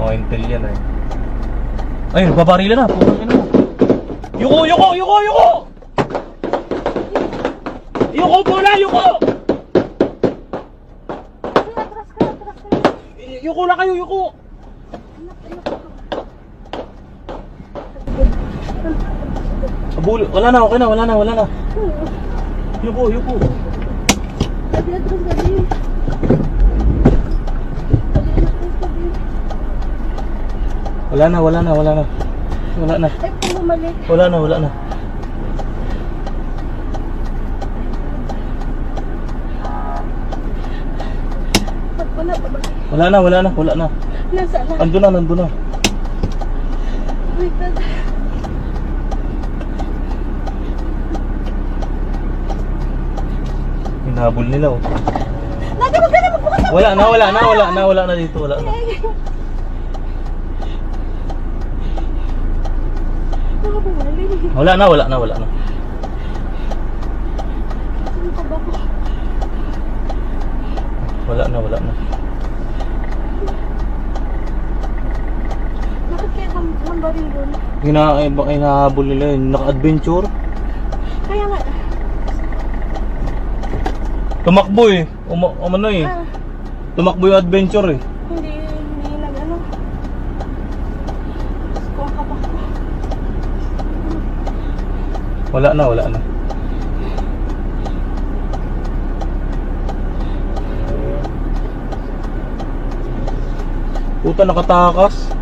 Mga intel yan eh. Ayun, babarila na. Putang ina mo. Yuko, yuko, yuko, yuko! Yuko pula, yuko! Yuko na kayo, yuko! Abul, wala na, okay na, wala na, wala na. Yuko, yuko. Gabi, atras Wala na, wala na, wala na. Wala na. Ay, bumalik. Wala na, wala na. Wala pa ba? Wala na, wala na, wala na. Nasa lang. Ando na, nando na. Oh God. Hinabol nila oh. Lagi mo ka na magbukas Wala na, wala na, wala na, wala na dito, wala na. Baka bumalik. Wala na, wala na, wala na. Wala na, wala na. Bakit kaya kam kambarin doon? Hina, eh, baka hinahabol nila yun. Naka-adventure. Kaya nga. Tumakbo eh. Uma, umano eh. Ah, Tumakbo yung adventure eh. Wala na, wala na. Puta, nakatakas.